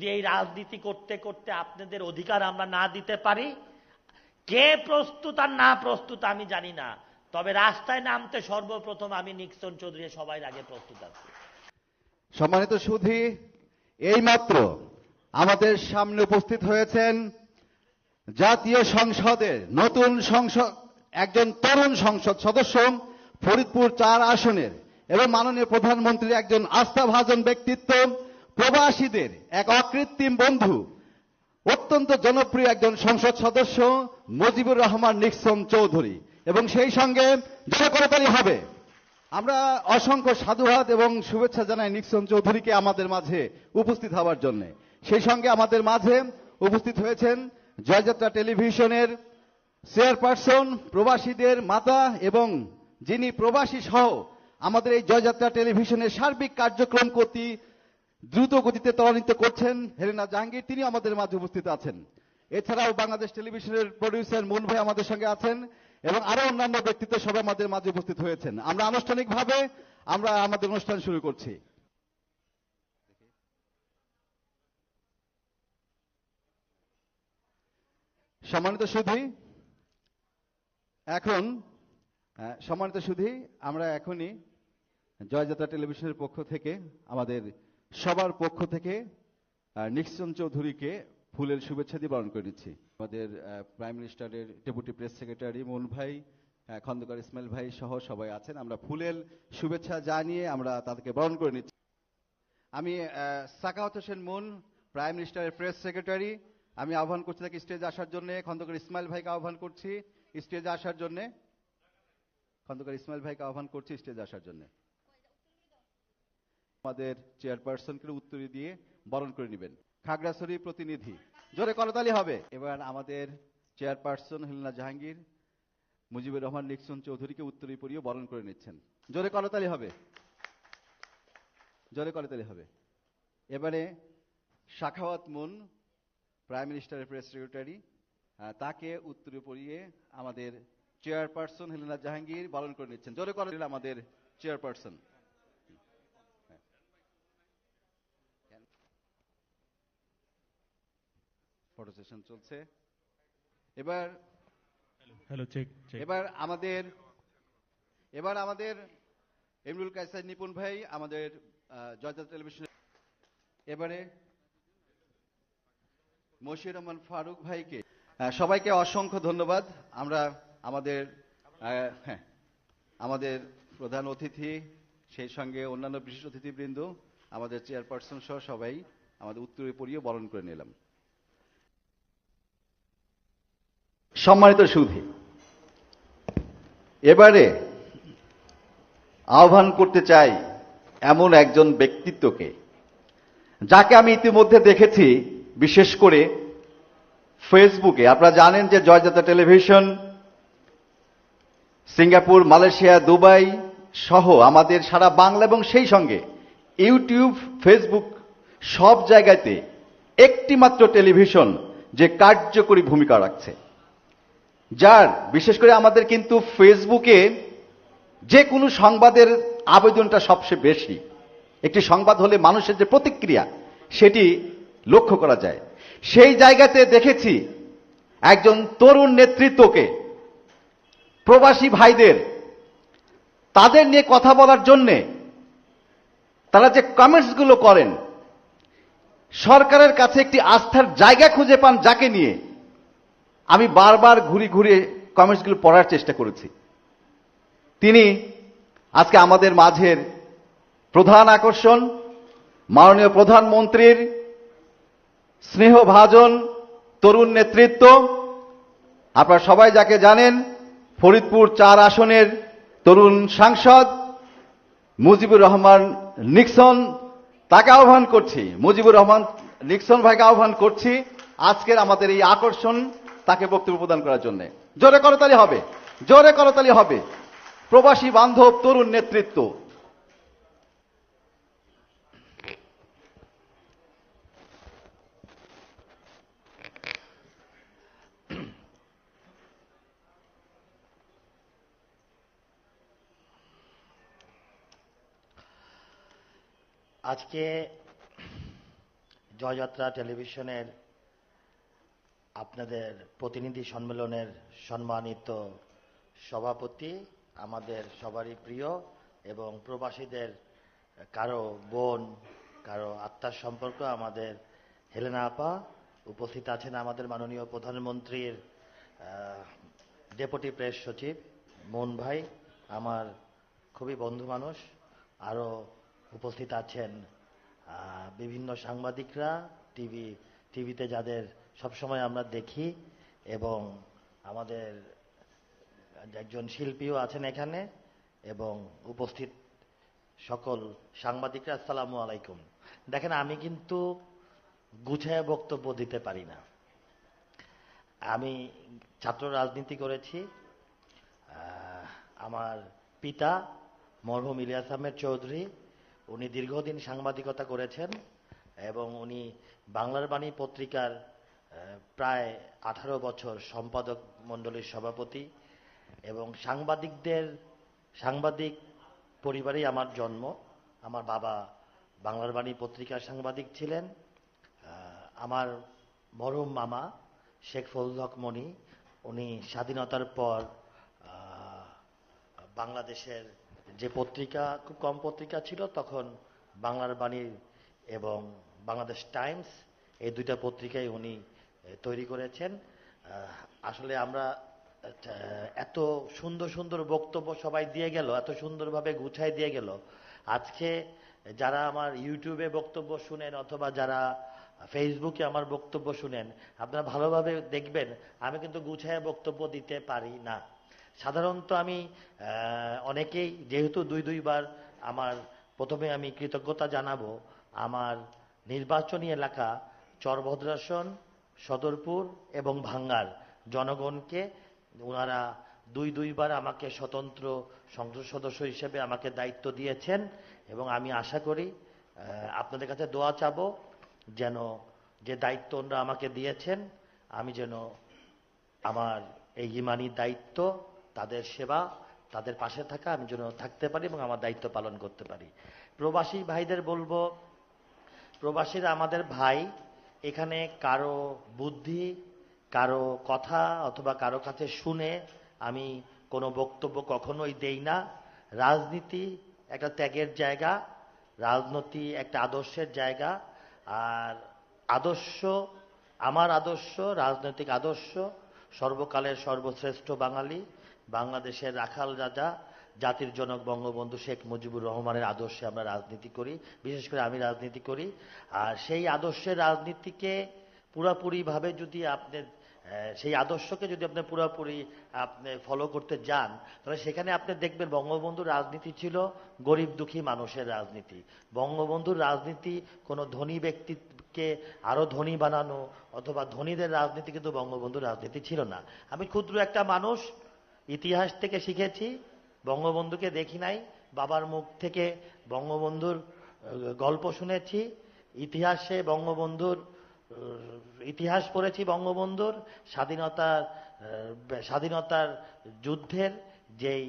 যদি এই রাজনীতি করতে করতে আপনাদের অধিকার আমরা না দিতে পারি, কে প্রস্তুত আর না প্রস্তুত আমি জানি না। তবে রাস্তায় নামতে সর্বপ্রথম আমি নিক্সন চৌধুরী সবাই আগে প্রস্তুত আছি। সম্মানিত সুধী, এইমাত্র আমাদের সামনে উপস্থিত হয়েছেন জাতীয় সংসদের নতুন সংসদ, একজন তরুণ সংসদ সদস্য ফরিদপুর চার আসনের এবং মাননীয় প্রধানমন্ত্রীর একজন আস্থাভাজন ব্যক্তিত্ব প্রবাসীদের এক অকৃত্রিম বন্ধু, অত্যন্ত জনপ্রিয় একজন সংসদ সদস্য মুজিবুর রহমান নিক্সন চৌধুরী। এবং সেই সঙ্গে জয় হবে। আমরা অসংখ্য সাধুবাদ এবং শুভেচ্ছা জানাই নিক্সন চৌধুরীকে আমাদের মাঝে উপস্থিত হওয়ার জন্য। সেই সঙ্গে আমাদের মাঝে উপস্থিত হয়েছেন জয়যাত্রা টেলিভিশনের চেয়ারপারসন, প্রবাসীদের মাতা এবং যিনি প্রবাসী সহ আমাদের এই জয়যাত্রা টেলিভিশনের সার্বিক কার্যক্রম কর্তৃ দ্রুত গতিতে ত্বরান্বিত করছেন হেলেনা জাহাঙ্গীর তিনি আমাদের মাঝে উপস্থিত আছেন। এছাড়াও বাংলাদেশ টেলিভিশনের প্রডিউসার মুন ভাই আমাদের সঙ্গে আছেন এবং আরও অন্যান্য ব্যক্তিত্ব সবাই আমাদের মাঝে উপস্থিত হয়েছেন। আমরা আনুষ্ঠানিকভাবে আমরা আমাদের অনুষ্ঠান শুরু করছি। সম্মানিত সুধী, এখন সম্মানিত সুধী, আমরা এখনই জয়যাত্রা টেলিভিশনের পক্ষ থেকে আমাদের সবার পক্ষ থেকে নিক্সন চৌধুরীকে ফুলের শুভেচ্ছা দিয়ে বরণ করে নিচ্ছি। আমাদের প্রাইম মিনিস্টারের ডেপুটি প্রেস সেক্রেটারি মুন ভাই খন্দকার ইসমাইল ভাই সহ সবাই আছেন। আমরা ফুলের শুভেচ্ছা জানিয়ে আমরা তাদেরকে বরণ করে নিচ্ছি। আমি সাকাওয়াত হোসেন মুন প্রাইম মিনিস্টারের প্রেস সেক্রেটারি আমি আহ্বান করছি তাকে স্টেজে আসার জন্য। খন্দকার ইসমাইল ভাইকে আহ্বান করছি স্টেজে আসার জন্য। খন্দকার ইসমাইল ভাইকে আহ্বান করছি স্টেজে আসার জন্য। আমাদের চেয়ারপারসনকে উত্তরি দিয়ে বরণ করে নেবেন। খাগড়াছড়ি প্রতিনিধি, জোরে করতালি হবে। এবার আমাদের চেয়ারপারসন হেলনা জাহাঙ্গীর, মুজিবুর রহমান নিক্সন চৌধুরীকে উত্তরি পরিয়ে বরণ করে নিচ্ছেন। জোরে করতালি হবে। জোরে করতালি হবে। এবারে শাখাওয়াত মুন, প্রাইম মিনিস্টারের প্রেস সেক্রেটারি তাকে উত্তরে পড়িয়ে আমাদের চেয়ারপারসন হেলেনা জাহাঙ্গীর বরণ করে নিচ্ছেন। জোরে করে আমাদের চেয়ারপারসন। ফটো সেশন চলছে। এবার হ্যালো চেক চেক এবার আমাদের এবার আমাদের এমরুল কায়সার নিপুণ ভাই আমাদের জয়যাত্রা টেলিভিশন এবারে মশির রহমান ফারুক ভাইকে সবাইকে অসংখ্য ধন্যবাদ। আমরা আমাদের হ্যাঁ আমাদের প্রধান অতিথি সেই সঙ্গে অন্যান্য বিশেষ অতিথিবৃন্দ আমাদের চেয়ারপারসন সহ সবাই আমাদের উত্তরে পড়িয়ে বরণ করে নিলাম। সম্মানিত সুধী, এবারে আহ্বান করতে চাই এমন একজন ব্যক্তিত্বকে, যাকে আমি ইতিমধ্যে দেখেছি, বিশেষ করে ফেসবুকে। আপনারা জানেন যে Joyjatra television, Singapore, Malaysia, Dubai সহ আমাদের সারা বাংলা এবং সেই সঙ্গে ইউটিউব, ফেসবুক সব জায়গাতে একটি মাত্র টেলিভিশন যে কার্যকরী ভূমিকা রাখছে। যার, বিশেষ করে আমাদের কিন্তু ফেসবুকে যে কোনো সংবাদের আবেদনটা সবচেয়ে বেশি। একটি সংবাদ হলে মানুষের যে প্রতিক্রিয়া, সেটি লক্ষ্য করা যায়। সেই জায়গাতে দেখেছি একজন তরুণ নেতৃত্বকে প্রবাসী ভাইদের, তাদের নিয়ে কথা বলার জন্যে তারা যে কমেন্টসগুলো করেন, সরকারের কাছে একটি আস্থার জায়গা খুঁজে পান যাকে নিয়ে। আমি বারবার ঘুরে ঘুরে কমেন্টসগুলো পড়ার চেষ্টা করেছি। তিনি আজকে আমাদের মাঝের প্রধান আকর্ষণ, মাননীয় প্রধানমন্ত্রীর স্নেহভাজন তরুণ নেতৃত্ব। আপনারা সবাই যাকে জানেন, ফরিদপুর চার আসনের তরুণ সাংসদ মুজিবুর রহমান নিক্সন তাকে আহ্বান করছি। মুজিবুর রহমান নিক্সন ভাইকে আহ্বান করছি। আজকের আমাদের এই আকর্ষণ তাকে বক্তব্য প্রদান করার জন্য। জোরে করতালি হবে। জোরে করতালি হবে। প্রবাসী বান্ধব, তরুণ নেতৃত্ব। আজকে জয়যাত্রা টেলিভিশনের আপনাদের প্রতিনিধি সম্মেলনের সম্মানিত সভাপতি, আমাদের সবারই প্রিয় এবং প্রবাসীদের কারও বোন, কারও আত্মার সম্পর্ক আমাদের হেলেনা আপা উপস্থিত আছেন আমাদের মাননীয় প্রধানমন্ত্রীর ডেপুটি প্রেস সচিব মন ভাই, আমার খুবই বন্ধু মানুষ, আরও উপস্থিত আছেন বিভিন্ন সাংবাদিকরা, টিভি, টিভিতে যাদের সবসময় আমরা দেখি এবং আমাদের একজন শিল্পীও আছেন এখানে এবং উপস্থিত সকল সাংবাদিকরা, আসসালামু আলাইকুম। দেখেন, আমি কিন্তু গুছায় বক্তব্য দিতে পারি না। আমি ছাত্র রাজনীতি করেছি। আমার পিতা মরহুম ইলিয়াস আহমেদ চৌধুরী, উনি দীর্ঘদিন সাংবাদিকতা করেছেন এবং উনি বাংলার বাণী পত্রিকার প্রায় আঠারো বছর সম্পাদক মণ্ডলীর সভাপতি এবং সাংবাদিকদের, সাংবাদিক পরিবারেই আমার জন্ম। আমার বাবা বাংলার বাণী পত্রিকার সাংবাদিক ছিলেন। আমার মরম মামা শেখ ফজল হক উনি স্বাধীনতার পর বাংলাদেশের যে পত্রিকা, খুব কম পত্রিকা ছিল, তখন বাংলার বাণীর এবং বাংলাদেশ টাইমস এই দুইটা পত্রিকায় উনি তৈরি করেছেন। আসলে আমরা এত সুন্দর সুন্দর বক্তব্য সবাই দিয়ে গেল, এত সুন্দরভাবে গুছাই দিয়ে গেল। আজকে যারা আমার ইউটিউবে বক্তব্য শুনেন অথবা যারা ফেসবুকে আমার বক্তব্য শুনেন, আপনারা ভালোভাবে দেখবেন, আমি কিন্তু গুছায় বক্তব্য দিতে পারি না। সাধারণত আমি অনেকেই যেহেতু দুই দুইবার আমার প্রথমে আমি কৃতজ্ঞতা জানাব, আমার নির্বাচনী এলাকা চরভদ্রাসন সদরপুর এবং ভাঙ্গার জনগণকে ওনারা দুই দুইবার আমাকে স্বতন্ত্র সংসদ সদস্য হিসেবে আমাকে দায়িত্ব দিয়েছেন এবং আমি আশা করি আপনাদের কাছে দোয়া চাবো যেন যে দায়িত্ব ওনারা আমাকে দিয়েছেন, আমি যেন আমার এই ইমানি দায়িত্ব, তাদের সেবা, তাদের পাশে থাকা আমি যেন থাকতে পারি এবং আমার দায়িত্ব পালন করতে পারি। প্রবাসী ভাইদের বলব, প্রবাসীরা আমাদের ভাই এখানে কারও বুদ্ধি, কারও কথা অথবা কারও কাছে শুনে আমি কোনো বক্তব্য কখনোই দেই না। রাজনীতি একটা ত্যাগের জায়গা, রাজনীতি একটা আদর্শের জায়গা, আর আদর্শ, আমার আদর্শ, রাজনৈতিক আদর্শ, সর্বকালের সর্বশ্রেষ্ঠ বাঙালি, বাংলাদেশের রাখাল রাজা জাতির জনক বঙ্গবন্ধু শেখ মুজিবুর রহমানের আদর্শে আমরা রাজনীতি করি, বিশেষ করে আমি রাজনীতি করি। আর সেই আদর্শের রাজনীতিকে পুরাপুরিভাবে যদি আপনি সেই আদর্শকে যদি আপনি পুরোপুরি আপনি ফলো করতে যান, তাহলে সেখানে আপনি দেখবেন বঙ্গবন্ধুর রাজনীতি ছিল গরিব দুঃখী মানুষের রাজনীতি। বঙ্গবন্ধুর রাজনীতি কোনো ধনী ব্যক্তিকে আরও ধনী বানানো অথবা ধনীদের রাজনীতি কিন্তু বঙ্গবন্ধুর রাজনীতি ছিল না। আমি ক্ষুদ্র একটা মানুষ, ইতিহাস থেকে শিখেছি বঙ্গবন্ধুকে দেখি নাই, বাবার মুখ থেকে বঙ্গবন্ধুর গল্প শুনেছি, ইতিহাসে বঙ্গবন্ধুর ইতিহাস পড়েছি বঙ্গবন্ধুর, স্বাধীনতার স্বাধীনতার যুদ্ধের যেই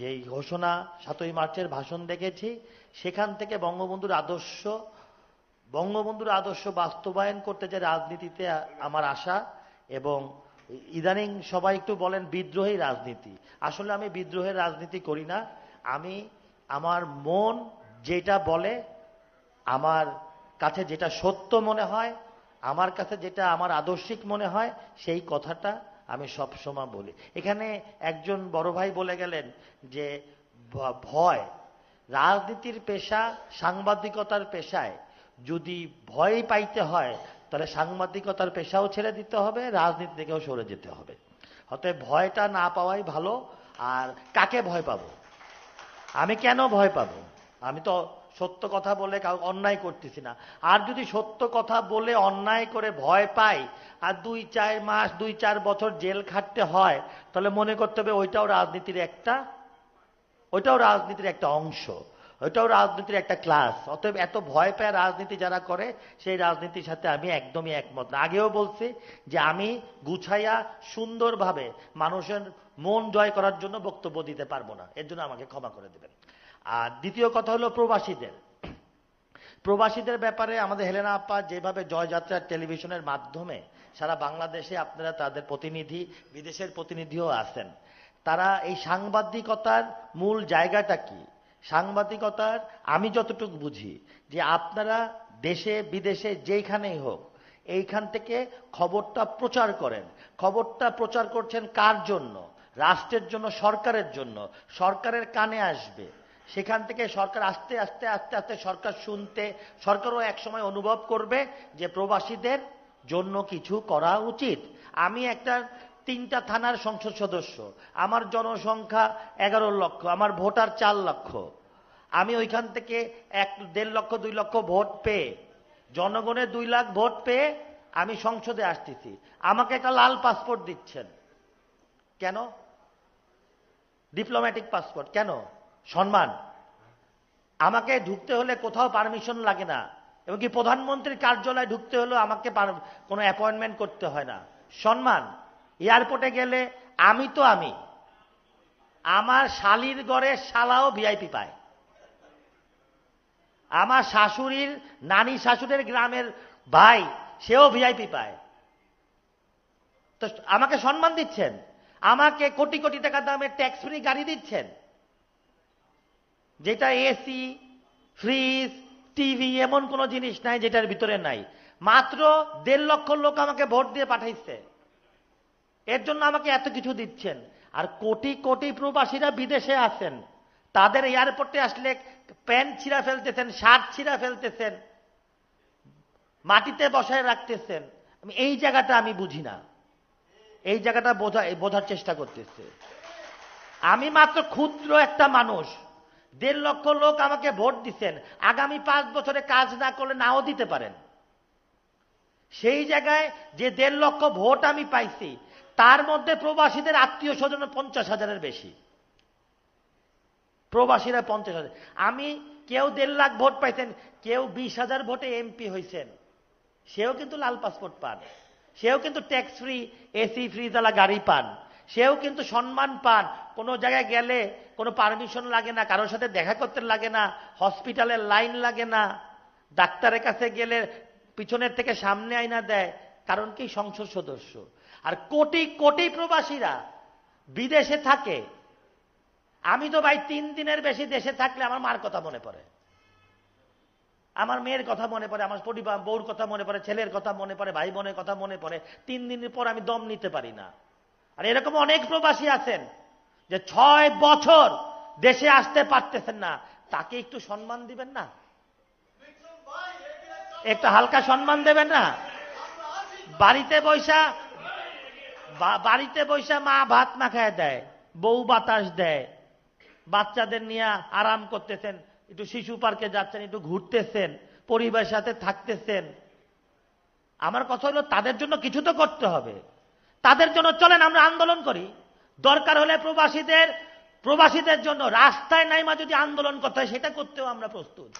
যেই ঘোষণা, সাতই মার্চের ভাষণ দেখেছি, সেখান থেকে বঙ্গবন্ধুর আদর্শ বঙ্গবন্ধুর আদর্শ বাস্তবায়ন করতে যে রাজনীতিতে আমার আশা এবং ইদানিং সবাই একটু বলেন বিদ্রোহী রাজনীতি। আসলে আমি বিদ্রোহের রাজনীতি করি না। আমি আমার মন যেটা বলে, আমার কাছে যেটা সত্য মনে হয়, আমার কাছে যেটা আমার আদর্শিক মনে হয়, সেই কথাটা আমি সব সময় বলি। এখানে একজন বড় ভাই বলে গেলেন যে ভয়, রাজনীতির পেশা সাংবাদিকতার পেশায় যদি ভয় পাইতে হয় তাহলে সাংবাদিকতার পেশাও ছেড়ে দিতে হবে রাজনীতি থেকেও সরে যেতে হবে। অতএব ভয়টা না পাওয়াই ভালো, আর কাকে ভয় পাবো? আমি কেন ভয় পাবো? আমি তো সত্য কথা বলে অন্যায় করতেছি না। আর যদি সত্য কথা বলে অন্যায় করে ভয় পাই, আর দুই চার মাস, দুই চার বছর জেল খাটতে হয়, তাহলে মনে করতে হবে ওইটাও রাজনীতির একটা, ওইটাও রাজনীতির একটা অংশ। ওইটাও রাজনীতির একটা ক্লাস অতএব এত ভয় পায় রাজনীতি যারা করে, সেই রাজনীতির সাথে আমি একদমই একমত না। আগেও বলছি যে আমি গুছাইয়া সুন্দরভাবে মানুষের মন জয় করার জন্য বক্তব্য দিতে পারব না। এর জন্য আমাকে ক্ষমা করে দেবেন। আর দ্বিতীয় কথা হলো প্রবাসীদের। প্রবাসীদের ব্যাপারে আমাদের হেলেনা আপা যেভাবে জয়যাত্রা টেলিভিশনের মাধ্যমে সারা বাংলাদেশে আপনারা তাদের প্রতিনিধি, বিদেশের প্রতিনিধিও আছেন, তারা এই সাংবাদিকতার মূল জায়গাটা কি? সাংবাদিকতার, আমি যতটুকু বুঝি, যে আপনারা দেশে, বিদেশে যেইখানেই হোক, এইখান থেকে খবরটা প্রচার করেন। খবরটা প্রচার করছেন কার জন্য? রাষ্ট্রের জন্য, সরকারের জন্য। সরকারের কানে আসবে। সেখান থেকে সরকার আস্তে আস্তে আস্তে আস্তে সরকার শুনতে, সরকারও একসময় অনুভব করবে যে প্রবাসীদের জন্য কিছু করা উচিত। আমি একটা তিনটা থানার সংসদ সদস্য। আমার জনসংখ্যা এগারো লক্ষ, আমার ভোটার চার লক্ষ। আমি ওইখান থেকে এক, দেড় লক্ষ, দুই লক্ষ ভোট পেয়ে জনগণের দুই লাখ ভোট পেয়ে আমি সংসদে আসতেছি। আমাকে একটা লাল পাসপোর্ট দিচ্ছেন। কেন? ডিপ্লোম্যাটিক পাসপোর্ট কেন? সম্মান। আমাকে ঢুকতে হলে কোথাও পারমিশন লাগে না। এবং কি প্রধানমন্ত্রীর কার্যালয়ে ঢুকতে হলেও আমাকে কোনো অ্যাপয়েন্টমেন্ট করতে হয় না। সম্মান। এয়ারপোর্টে গেলে আমি তো আমি। আমার শালির গড়ে শালাও ভিআইপি পায়। আমার শাশুড়ির, নানি শাশুড়ের গ্রামের ভাই, সেও ভিআইপি পায়। তো আমাকে সম্মান দিচ্ছেন? আমাকে কোটি কোটি টাকা দামের ট্যাক্স ফ্রি গাড়ি দিচ্ছেন? যেটা এসি ফ্রিজ টিভি এমন কোনো জিনিস নাই যেটার ভিতরে নাই। মাত্র দেড় লক্ষ লোক আমাকে ভোট দিয়ে পাঠাইছে। এর জন্য আমাকে এত কিছু দিচ্ছেন। আর কোটি কোটি প্রবাসীরা বিদেশে আছেন। তাদের এয়ারপোর্টে আসলে প্যান্ট ছিঁড়া ফেলতেছেন শার্ট ছিঁড়া ফেলতেছেন, মাটিতে বসায় রাখতেছেন। আমি এই জায়গাটা আমি বুঝি না। এই জায়গাটা বোঝা, বোঝার চেষ্টা করতেছে। আমি মাত্র ক্ষুদ্র একটা মানুষ। দেড় লক্ষ লোক আমাকে ভোট দিচ্ছেন। আগামী পাঁচ বছরে কাজ না করলে নাও দিতে পারেন। সেই জায়গায় যে দেড় লক্ষ ভোট আমি পাইছি তার মধ্যে প্রবাসীদের আত্মীয় স্বজন পঞ্চাশ হাজারের বেশি। প্রবাসীরা পঞ্চাশ হাজার। আমি কেউ দেড় লাখ ভোট পাইছেন, কেউ বিশ হাজার ভোটে এমপি হয়েছেন সেও কিন্তু লাল পাসপোর্ট পান। সেও কিন্তু ট্যাক্স ফ্রি এসি ফ্রিজালা গাড়ি পান। সেও কিন্তু সম্মান পান। কোনো জায়গায় গেলে কোনো পারমিশন লাগে না, কারোর সাথে দেখা করতে লাগে না হসপিটালের লাইন লাগে না। ডাক্তারের কাছে গেলে পিছনের থেকে সামনে আইনা দেয়, কারণ কি সংসদ সদস্য। আর কোটি কোটি প্রবাসীরা বিদেশে থাকে। আমি তো ভাই তিন দিনের বেশি দেশে থাকলে আমার মার কথা মনে পড়ে। আমার মেয়ের কথা মনে পড়ে, আমার পরিবার বউর কথা মনে পড়ে, ছেলের কথা মনে পড়ে, ভাই বোনের কথা মনে পড়ে। তিন দিনের পর আমি দম নিতে পারি না। আর এরকম অনেক প্রবাসী আছেন যে ছয় বছর দেশে আসতে পারতেছেন না। তাকে একটু সম্মান দিবেন না? একটু হালকা সম্মান দেবেন না? বাড়িতে বৈশা বাড়িতে বৈশা মা ভাত মাখায় দেয়, বউ বাতাস দেয়। বাচ্চাদের নিয়ে আরাম করতেছেন, একটু শিশু পার্কে যাচ্ছেন, একটু ঘুরতেছেন, পরিবারের সাথে থাকতেছেন। আমার কথা হলো, তাদের জন্য কিছু তো করতে হবে। তাদের জন্য চলেন, আমরা আন্দোলন করি। দরকার হলে প্রবাসীদের প্রবাসীদের জন্য রাস্তায় নাইমা যদি আন্দোলন করতে হয়, সেটা করতেও আমরা প্রস্তুত।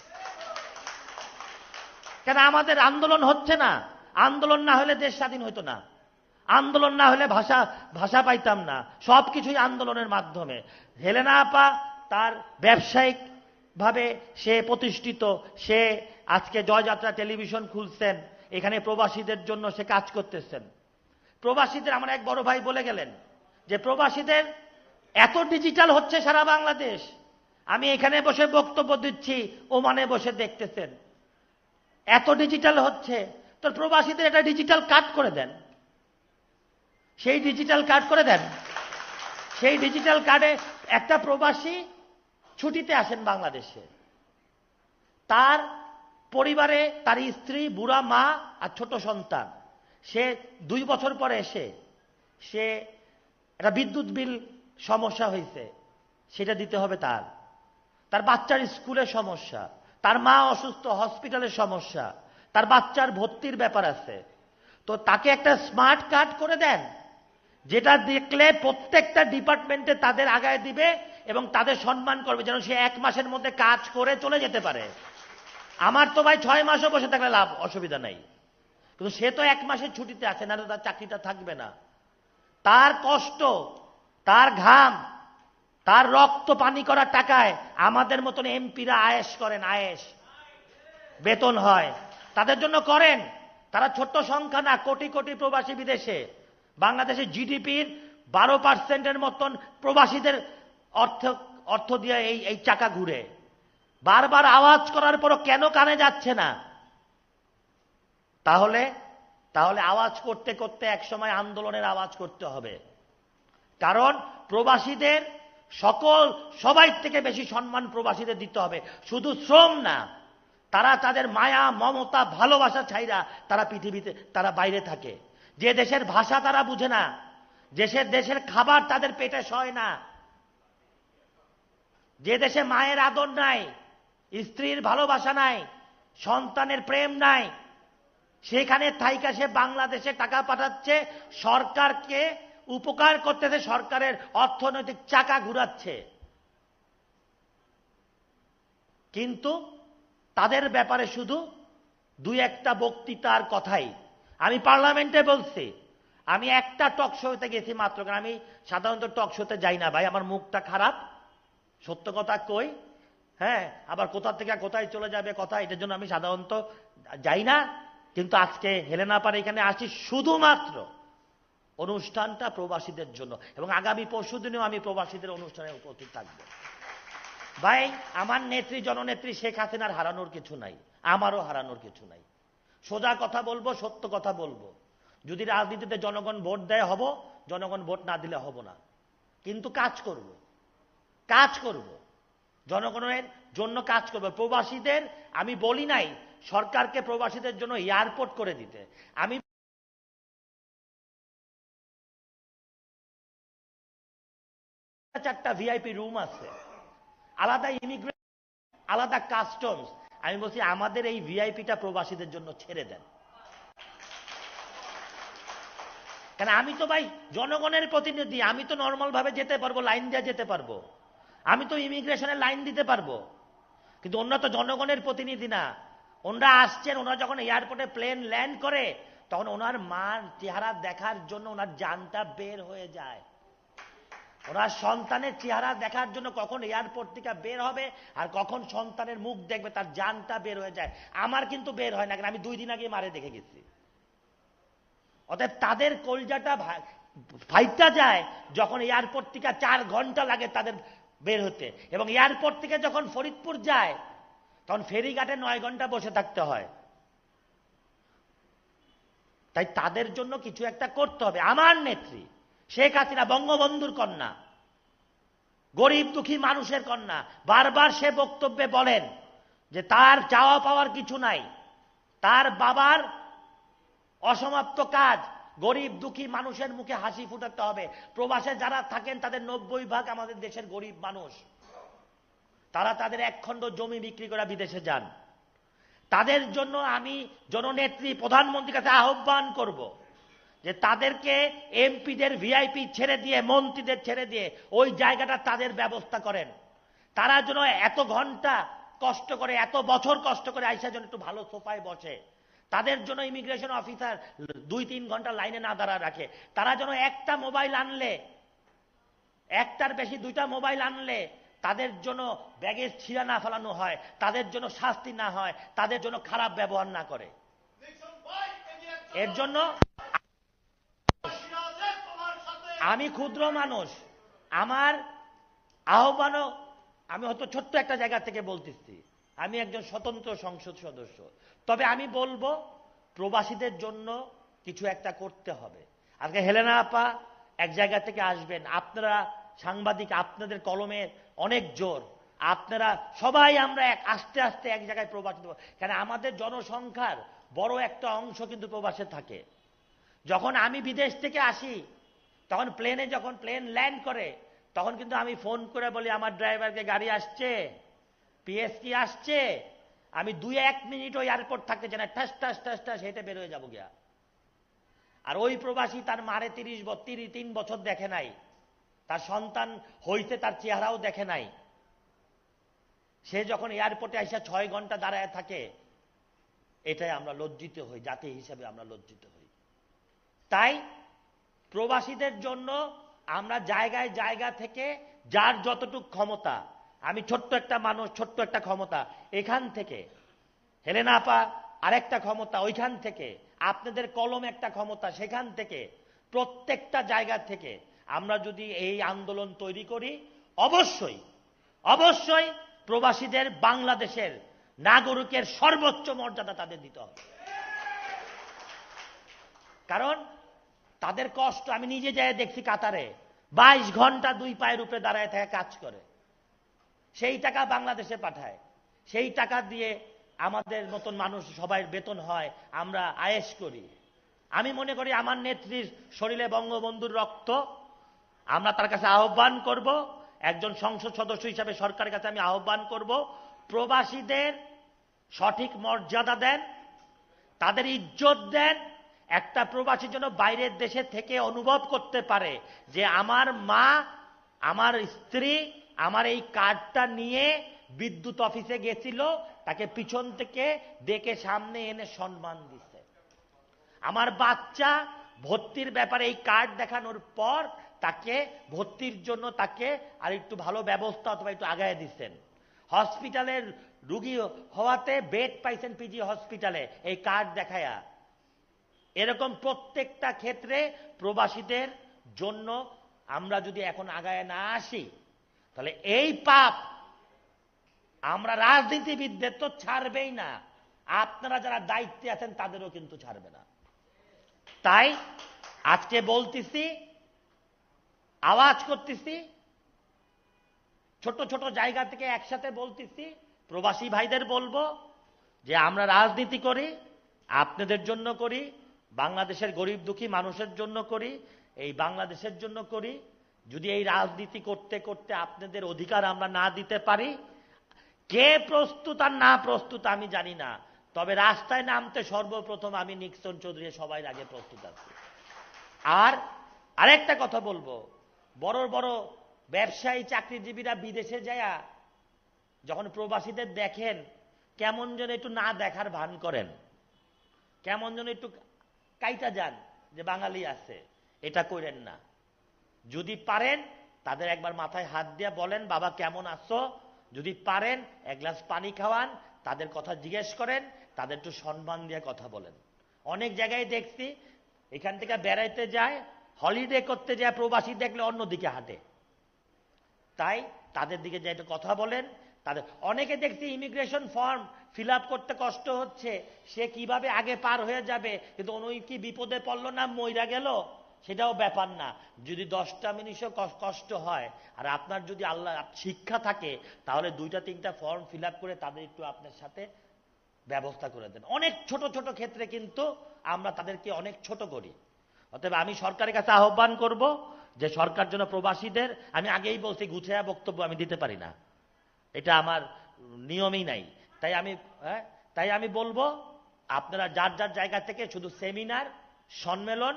কেন, আমাদের আন্দোলন হচ্ছে না। আন্দোলন না হলে দেশ স্বাধীন হতো না। আন্দোলন না হলে ভাষা ভাষা পাইতাম না। সব কিছুই আন্দোলনের মাধ্যমে। হেলেনা আপা তার ব্যবসায়িক ভাবে সে প্রতিষ্ঠিত। সে আজকে জয়যাত্রা টেলিভিশন খুলছেন। এখানে প্রবাসীদের জন্য সে কাজ করতেছেন। প্রবাসীদের আমার এক বড় ভাই বলে গেলেন যে, প্রবাসীদের এত ডিজিটাল হচ্ছে সারা বাংলাদেশ। আমি এখানে বসে বক্তব্য দিচ্ছি, ওমানে বসে দেখতেছেন। এত ডিজিটাল হচ্ছে। তো প্রবাসীদের এটা ডিজিটাল কার্ড করে দেন। সেই ডিজিটাল কার্ড করে দেন। সেই ডিজিটাল কার্ডে একটা প্রবাসী ছুটিতে আসেন বাংলাদেশে। তার পরিবারে তার স্ত্রী, বুড়া, মা আর ছোট সন্তান। সে দুই বছর পরে এসে সে একটা বিদ্যুৎ বিল সমস্যা হয়েছে, সেটা দিতে হবে তার। তার বাচ্চার স্কুলের সমস্যা, তার মা অসুস্থ, হসপিটালের সমস্যা, তার বাচ্চার ভর্তির ব্যাপার আছে। তো তাকে একটা স্মার্ট কার্ড করে দেন যেটা দেখলে প্রত্যেকটা ডিপার্টমেন্টে তাদের আগায় দিবে এবং তাদের সম্মান করবে, যেন সে এক মাসের মধ্যে কাজ করে চলে যেতে পারে। আমার তো ভাই ছয় মাসও বসে থাকলে লাভ, অসুবিধা নাই। কিন্তু সে তো এক মাসের ছুটিতে আছে, না তার চাকরিটা থাকবে না। তার কষ্ট, তার ঘাম, তার রক্ত পানি করার টাকায় আমাদের মতন এমপিরা আয়েস করেন আয়েস বেতন হয়। তাদের জন্য করেন। তারা ছোট্ট সংখ্যা না, কোটি কোটি প্রবাসী বিদেশে। বাংলাদেশের জিডিপির বারো পার্সেন্টের মতন প্রবাসীদের অর্থ অর্থ দিয়ে এই এই চাকা ঘুরে। বারবার আওয়াজ করার পরও কেন কানে যাচ্ছে না? তাহলে তাহলে আওয়াজ করতে করতে একসময় আন্দোলনের আওয়াজ করতে হবে। কারণ প্রবাসীদের সকল, সবাই থেকে বেশি সম্মান প্রবাসীদের দিতে হবে। শুধু শ্রম না, তারা তাদের মায়া, মমতা, ভালোবাসা ছাইরা তারা পৃথিবীতে, তারা বাইরে থাকে। যে দেশের ভাষা তারা বুঝে না দেশের দেশের খাবার তাদের পেটে সয় না, যে দেশে মায়ের আদর নাই, স্ত্রীর ভালোবাসা নাই, সন্তানের প্রেম নাই, সেখানে থাইকা সে বাংলাদেশে টাকা পাঠাচ্ছে, সরকারকে উপকার করতেছে, সরকারের অর্থনৈতিক চাকা ঘুরাচ্ছে। কিন্তু তাদের ব্যাপারে শুধু দুই একটা বক্তৃতার কথাই। আমি পার্লামেন্টে বলছি, আমি একটা টক শোতে গেছি মাত্র, কারণ আমি সাধারণত টক শোতে যাই না ভাই, আমার মুখটা খারাপ। সত্য কথা কই? হ্যাঁ আবার কোথা থেকে কোথায় চলে যাবে, কথা, এটার জন্য আমি সাধারণত যাই না। কিন্তু আজকে হেলে না পারে এখানে আসি শুধুমাত্র অনুষ্ঠানটা প্রবাসীদের জন্য, এবং আগামী পরশু দিনেও আমি প্রবাসীদের অনুষ্ঠানে উপস্থিত থাকব। ভাই, আমার নেত্রী, জননেত্রী শেখ হাসিনার হারানোর কিছু নাই, আমারও হারানোর কিছু নাই। সোজা কথা বলব, সত্য কথা বলব। যদি রাজনীতিতে জনগণ ভোট দেয়, হব। জনগণ ভোট না দিলে হব না। কিন্তু কাজ করব। কাজ করব। জনগণের জন্য কাজ করব। প্রবাসীদের, আমি বলি নাই, সরকারকে প্রবাসীদের জন্য এয়ারপোর্ট করে দিতে। আমি চারটা ভিআইপি রুম আছে। আলাদা ইমিগ্রেশন, আলাদা কাস্টমস। আমি বলছি, আমাদের এই ভিআইপিটা প্রবাসীদের জন্য ছেড়ে দেন। কেন, আমি তো ভাই জনগণের প্রতিনিধি, আমি তো নর্মাল ভাবে যেতে পারব, লাইন দিয়ে যেতে পারব। আমি তো ইমিগ্রেশনের লাইন দিতে পারব। কিন্তু অন্য তো জনগণের প্রতিনিধি না। ওনারা আসছেন, ওনারা যখন এয়ারপোর্টে প্লেন ল্যান্ড করে, তখন ওনার মার চেহারা দেখার জন্য ওনার জানটা বের হয়ে যায়। ওনার সন্তানের চেহারা দেখার জন্য কখন এয়ারপোর্ট থেকে বের হবে আর কখন সন্তানের মুখ দেখবে তার জানটা বের হয়ে যায়। আমার কিন্তু বের হয় না, কারণ আমি দুই দিন আগে মারে দেখে গেছি। অতএব তাদের কলজাটা ফাইটটা যায় যখন এয়ারপোর্ট থেকে চার ঘণ্টা লাগে তাদের বের হতে। এবং এয়ারপোর্ট থেকে যখন ফরিদপুর যায়, তখন ফেরিঘাটে নয় ঘণ্টা বসে থাকতে হয়। তাই তাদের জন্য কিছু একটা করতে হবে। আমার নেত্রী শেখ হাসিনা বঙ্গবন্ধুর কন্যা, গরিব দুঃখী মানুষের কন্যা। বারবার সে বক্তব্যে বলেন যে তার চাওয়া পাওয়ার কিছু নাই, তার বাবার অসমাপ্ত কাজ। গরিব দুঃখী মানুষের মুখে হাসি ফুটাতে হবে। প্রবাসে যারা থাকেন, তাদের নব্বই ভাগ আমাদের দেশের গরিব মানুষ। তারা তাদের একখণ্ড জমি বিক্রি করে বিদেশে যান। তাদের জন্য আমি জননেত্রী, প্রধানমন্ত্রীর কাছে আহ্বান করব। যে তাদেরকে এমপিদের ভিআইপি ছেড়ে দিয়ে, মন্ত্রীদের ছেড়ে দিয়ে ওই জায়গাটা তাদের ব্যবস্থা করেন। তারা যেন এত ঘণ্টা কষ্ট করে, এত বছর কষ্ট করে আইসা যেন একটু ভালো সোফায় বসে। তাদের জন্য ইমিগ্রেশন অফিসার দুই তিন ঘণ্টা লাইনে না দাঁড়া রাখে। তারা যেন একটা মোবাইল আনলে, একটার বেশি দুইটা মোবাইল আনলে তাদের জন্য ব্যাগেজ ছিঁড়া না ফেলানো হয়, তাদের জন্য শাস্তি না হয়, তাদের জন্য খারাপ ব্যবহার না করে। এর জন্য আমি ক্ষুদ্র মানুষ। আমার আহ্বানও আমি হয়তো ছোট্ট একটা জায়গা থেকে বলতেছি। আমি একজন স্বতন্ত্র সংসদ সদস্য। তবে আমি বলব, প্রবাসীদের জন্য কিছু একটা করতে হবে। আজকে হেলেনা আপা এক জায়গা থেকে আসবেন। আপনারা সাংবাদিক, আপনাদের কলমের অনেক জোর। আপনারা সবাই আমরা এক, আস্তে আস্তে এক জায়গায় প্রবাসিত হব। কেন, আমাদের জনসংখ্যার বড় একটা অংশ কিন্তু প্রবাসে থাকে। যখন আমি বিদেশ থেকে আসি তখন প্লেনে যখন প্লেন ল্যান্ড করে, তখন কিন্তু আমি ফোন করে বলি, আমার ড্রাইভারকে গাড়ি আসছে পিএস কি আসছে, আমি দুই এক মিনিট ওই এয়ারপোর্ট থাকতে চাই না, ঠাস ঠাস ঠাস ঠাস, হেঁটে বেরোয় যাব গিয়া। আর ওই প্রবাসী তার মারে তিরিশ বত্রিশ তিন বছর দেখে নাই। তার সন্তান হইতে তার চেহারাও দেখে নাই। সে যখন এয়ারপোর্টে আসা ছয় ঘণ্টা দাঁড়ায় থাকে, এটাই আমরা লজ্জিত হই, জাতি হিসেবে আমরা লজ্জিত হই। তাই প্রবাসীদের জন্য আমরা জায়গায় জায়গা থেকে যার যতটুক ক্ষমতা, আমি ছোট্ট একটা মানুষ, ছোট্ট একটা ক্ষমতা, এখান থেকে, হেলেনা আপা, আরেকটা ক্ষমতা ওইখান থেকে, আপনাদের কলম একটা ক্ষমতা সেখান থেকে, প্রত্যেকটা জায়গা থেকে আমরা যদি এই আন্দোলন তৈরি করি, অবশ্যই অবশ্যই প্রবাসীদের বাংলাদেশের নাগরিকের সর্বোচ্চ মর্যাদা তাদের দিতে হবে। কারণ তাদের কষ্ট আমি নিজে যাই দেখছি কাতারে। বাইশ ঘণ্টা দুই পায়ের উপরে দাঁড়ায় থেকে কাজ করে। সেই টাকা বাংলাদেশে পাঠায়। সেই টাকা দিয়ে আমাদের মতন মানুষ সবাই বেতন হয়, আমরা আয়েস করি। আমি মনে করি আমার নেত্রীর শরীরে বঙ্গবন্ধুর রক্ত। আমরা তার কাছে আহ্বান করব। একজন সংসদ সদস্য হিসাবে সরকারের কাছে আমি আহ্বান করব। প্রবাসীদের সঠিক মর্যাদা দেন, তাদের ইজ্জত দেন একটা প্রবাসী যেন বাইরের দেশে থেকে অনুভব করতে পারে যে আমার মা, আমার স্ত্রী, আমার এই কার্ডটা নিয়ে বিদ্যুৎ অফিসে গেছিল, তাকে পিছন থেকে ডেকে সামনে এনে সম্মান দিচ্ছে আমার বাচ্চা ভর্তির ব্যাপারে এই কার্ড দেখানোর পর তাকে ভর্তির জন্য তাকে আর একটু ভালো ব্যবস্থা অথবা একটু আগায় দিচ্ছেন হসপিটালের রুগী হওয়াতে বেড পাইছেন পিজি হসপিটালে, এই কার্ড দেখায়া। এরকম প্রত্যেকটা ক্ষেত্রে প্রবাসীদের জন্য আমরা যদি এখন আগায় না আসি, তাহলে এই পাপ আমরা রাজনীতিবিদদের তো ছাড়বেই না। আপনারা যারা দায়িত্বে আছেন, তাদেরও কিন্তু ছাড়বে না। তাই আজকে বলতেছি, আওয়াজ করতেছি, ছোট ছোট জায়গা থেকে একসাথে বলতেছি, প্রবাসী ভাইদের বলব যে আমরা রাজনীতি করি, আপনাদের জন্য করি বাংলাদেশের গরিব দুঃখী মানুষের জন্য করি, এই বাংলাদেশের জন্য করি। যদি এই রাজনীতি করতে করতে আপনাদের অধিকার আমরা না দিতে পারি, কে প্রস্তুত আর না প্রস্তুত আমি জানি না। তবে রাস্তায় নামতে সর্বপ্রথম আমি নিক্সন চৌধুরী সবাই আগে প্রস্তুত আছি। আর আরেকটা কথা বলব, বড় বড় ব্যবসায়ী চাকরিজীবীরা বিদেশে যায় যখন প্রবাসীদের দেখেন, কেমন যেন একটু না দেখার ভান করেন। কেমন যেন একটু কাইটা যান, যে বাঙালি আছে, এটা করেন না। যদি পারেন, তাদের একবার মাথায় হাত দিয়ে বলেন, বাবা, কেমন আছো? যদি পারেন, এক গ্লাস পানি খাওয়ান, তাদের কথা জিজ্ঞেস করেন, তাদের একটু সম্মান দিয়ে কথা বলেন। অনেক জায়গায় দেখছি, এখান থেকে বেড়াইতে যায়, হলিডে করতে যায়, প্রবাসী দেখলে অন্যদিকে হাঁটে। তাই তাদের দিকে যে একটু কথা বলেন, তাদের অনেকে দেখছি ইমিগ্রেশন ফর্ম ফিল করতে কষ্ট হচ্ছে, সে কীভাবে আগে পার হয়ে যাবে? কিন্তু ওই কি বিপদে পড়ল না মইরা গেল? সেটাও ব্যাপার না। যদি দশটা মিনিটও কষ্ট হয়, আর আপনার যদি আল্লাহ শিক্ষা থাকে, তাহলে দুইটা, তিনটা ফর্ম ফিল করে তাদের একটু আপনার সাথে ব্যবস্থা করে দেন। অনেক ছোট ছোট ক্ষেত্রে কিন্তু আমরা তাদেরকে অনেক ছোট করি। অতএব আমি সরকারের কাছে আহ্বান করব যে সরকার যেন প্রবাসীদের, আমি আগেই বলছি, গুছায়া বক্তব্য আমি দিতে পারি না। এটা আমার নিয়মই নাই। তাই আমি হ্যাঁ? তাই আমি বলব, আপনারা যার যার জায়গা থেকে শুধু সেমিনার সম্মেলন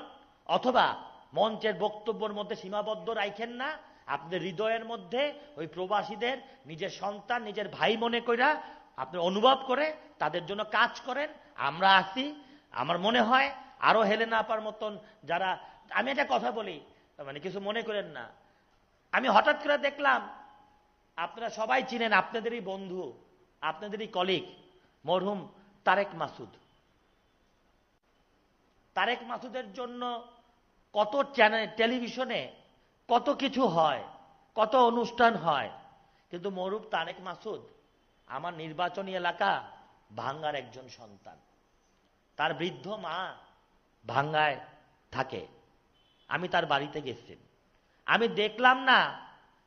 অথবা মঞ্চের বক্তব্যের মধ্যে সীমাবদ্ধ রাখেন না, আপনাদের হৃদয়ের মধ্যে ওই প্রবাসীদের, নিজের সন্তান, নিজের ভাই মনে কইরা আপনি অনুভব করে, তাদের জন্য কাজ করেন। আমরা আসি আমার মনে হয়, আরও হেলে না পার মতন যারা, আমি একটা কথা বলি মানে কিছু মনে করেন না। আমি হঠাৎ করে দেখলাম, আপনারা সবাই চিনেন, আপনাদেরই বন্ধু। আপনাদেরই কলিগ মরহুম তারেক মাসুদ। তারেক মাসুদের জন্য কত চ্যানেল টেলিভিশনে কত কিছু হয়, কত অনুষ্ঠান হয়, কিন্তু মরুব তারেক মাসুদ আমার নির্বাচনী এলাকা ভাঙ্গার একজন সন্তান। তার বৃদ্ধ মা ভাঙ্গায় থাকে। আমি তার বাড়িতে গেছি। আমি দেখলাম না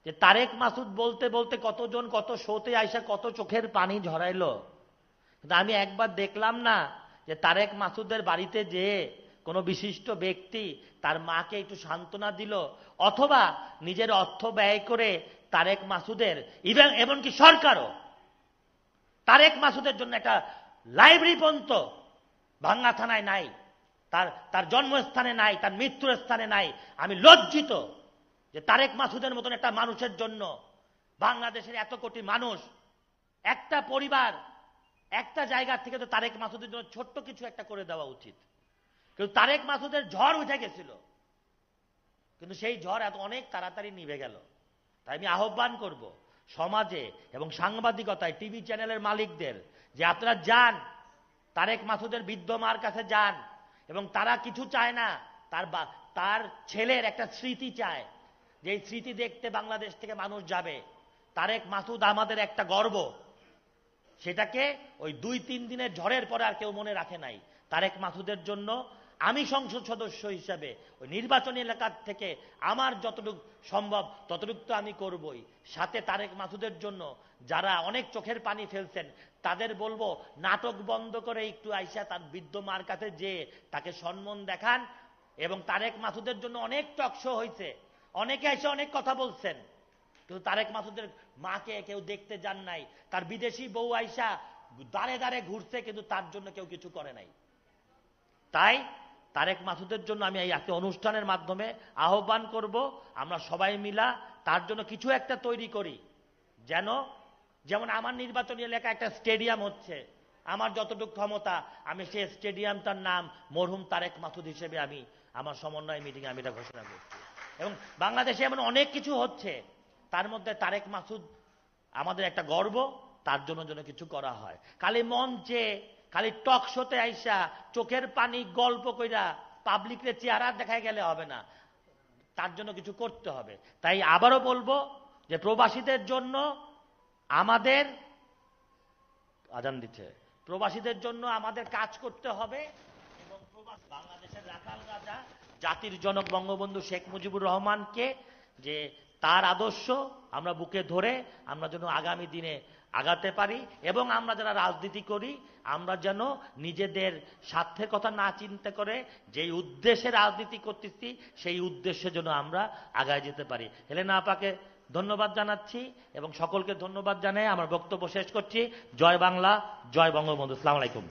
যে তারেক মাসুদ বলতে বলতে কতজন কত শোতে আইসা কত চোখের পানি ঝরাইলো। কিন্তু আমি একবার দেখলাম না যে তারেক মাসুদের বাড়িতে যেয়ে কোনো বিশিষ্ট ব্যক্তি তার মাকে একটু সান্ত্বনা দিল, অথবা নিজের অর্থ ব্যয় করে তারেক মাসুদের ইভেন এমনকি সরকারও। তারেক মাসুদের জন্য একটা লাইব্রেরি পর্যন্ত ভাঙ্গা থানায় নাই, তার তার জন্মস্থানে নাই, তার মৃত্যুর স্থানে নাই। আমি লজ্জিত যে তারেক মাসুদের মতন একটা মানুষের জন্য বাংলাদেশের এত কোটি মানুষ, একটা পরিবার, একটা জায়গা থেকে তো তারেক মাসুদের জন্য ছোট্ট কিছু একটা করে দেওয়া উচিত। কিন্তু তারেক মাসুদের ঝড় উঠে গেছিল। কিন্তু সেই ঝড় এত অনেক তাড়াতাড়ি নিভে গেল। তাই আমি আহ্বান করব সমাজে এবং সাংবাদিকতায়, টিভি চ্যানেলের মালিকদের যে আপনারা যান, তারেক মাসুদের বৃদ্ধ মার কাছে যান এবং তারা কিছু চায় না, তার তার ছেলের একটা স্মৃতি চায়। যে স্মৃতি দেখতে বাংলাদেশ থেকে মানুষ যাবে, তারেক মাসুদ আমাদের একটা গর্ব। সেটাকে ওই দুই তিন দিনের ঝড়ের পরে আর কেউ মনে রাখে নাই। তারেক মাসুদের জন্য আমি সংসদ সদস্য হিসাবে ওই নির্বাচনী এলাকার থেকে আমার যতটুকু সম্ভব, ততটুক তো আমি করবই। সাথে তারেক মাসুদের জন্য যারা অনেক চোখের পানি ফেলছেন, তাদের বলব, নাটক বন্ধ করে একটু আইসা তার বৃদ্ধ মার কাছে যে তাকে সম্মান দেখান। এবং তারেক মাসুদের জন্য অনেক টকশো হয়েছে অনেকে এসে অনেক কথা বলছেন। কিন্তু তারেক মাসুদের মাকে কেউ দেখতে যান নাই। তার বিদেশি বউ আইসা দাঁড়ে দাঁড়ে ঘুরছে, কিন্তু তার জন্য কেউ কিছু করে নাই। তাই তারেক মাসুদের জন্য আমি এই একটা অনুষ্ঠানের মাধ্যমে আহ্বান করব, আমরা সবাই মিলা তার জন্য কিছু একটা তৈরি করি। যেন, যেমন আমার নির্বাচনী এলাকায় একটা স্টেডিয়াম হচ্ছে, আমার যতটুকু ক্ষমতা, আমি সেই স্টেডিয়ামটার নাম মরহুম তারেক মাসুদ হিসেবে আমি, আমার সমন্বয় মিটিংয়ে আমি এটা ঘোষণা করছি। এবং বাংলাদেশে এমন অনেক কিছু হচ্ছে, তার মধ্যে তারেক মাসুদ আমাদের একটা গর্ব, তার জন্য যেন কিছু করা হয়। খালি মঞ্চে, খালি টক শোতে আইসা চোখের পানি গল্প কইরা পাবলিকের চেহারা দেখায় গেলে হবে না। তার জন্য কিছু করতে হবে। তাই আবারও বলব যে প্রবাসীদের জন্য আমাদের, আজান দিচ্ছে, প্রবাসীদের জন্য আমাদের কাজ করতে হবে এবং প্রবাস বাংলাদেশের রাখাল রাজা জাতির জনক বঙ্গবন্ধু শেখ মুজিবুর রহমানকে যে তার আদর্শ, আমরা বুকে ধরে আমরা যেন আগামী দিনে আগাতে পারি এবং আমরা যারা রাজনীতি করি, আমরা যেন নিজেদের স্বার্থের কথা না চিন্তা করে যেই উদ্দেশ্যে রাজনীতি করতেছি, সেই উদ্দেশ্যে যেন আমরা আগায় যেতে পারি। হেলেনা আপাকে ধন্যবাদ জানাচ্ছি এবং সকলকে ধন্যবাদ জানাই। আমার বক্তব্য শেষ করছি। জয় বাংলা, জয় বঙ্গবন্ধু। সালাম আলাইকুম।